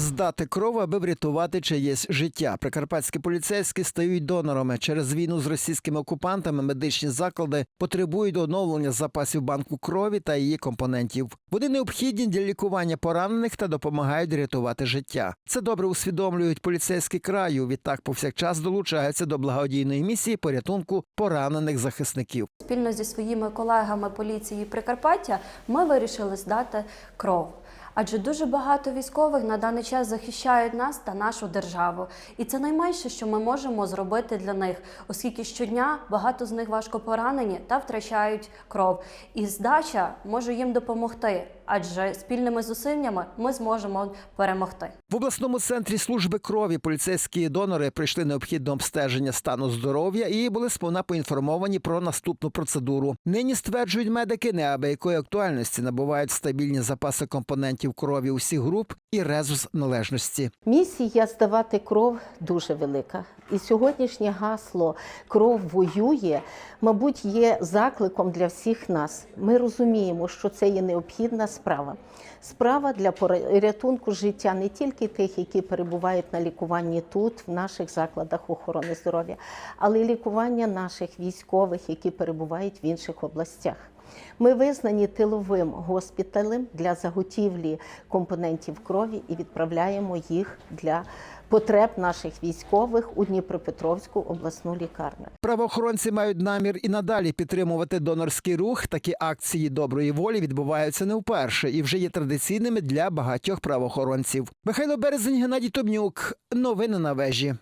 здати кров, аби врятувати чиєсь життя. Прикарпатські поліцейські стають донорами. Через війну з російськими окупантами медичні заклади потребують оновлення запасів банку крові та її компонентів. Вони необхідні для лікування поранених та допомагають рятувати життя. Це добре усвідомлюють поліцейські краю. Відтак повсякчас долучаються до благодійної місії порятунку поранених захисників. Спільно зі своїми колегами поліції Прикарпаття ми вирішили здати кров. Адже дуже багато військових на даний час захищають нас та нашу державу. І це найменше, що ми можемо зробити для них, оскільки щодня багато з них важко поранені та втрачають кров. І здача може їм допомогти, адже спільними зусиллями ми зможемо перемогти. В обласному центрі служби крові поліцейські донори прийшли необхідне обстеження стану здоров'я і були сповна поінформовані про наступну процедуру. Нині стверджують медики, неабиякої актуальності набувають стабільні запаси компонентів крові усіх груп і резус належності. Місія здавати кров дуже велика. І сьогоднішнє гасло Кров воює, мабуть, є закликом для всіх нас. Ми розуміємо, що це є необхідна справа. Справа для порятунку життя не тільки тих, які перебувають на лікуванні тут, в наших закладах охорони здоров'я, але й лікування наших військових, які перебувають в інших областях. Ми визнані тиловим госпіталем для заготівлі компонентів крові і відправляємо їх для потреб наших військових у Дніпропетровську обласну лікарню. Правоохоронці мають намір і надалі підтримувати донорський рух. Такі акції доброї волі відбуваються не вперше і вже є традиційними для багатьох правоохоронців. Михайло Березень, Геннадій Томнюк. Новини на вежі.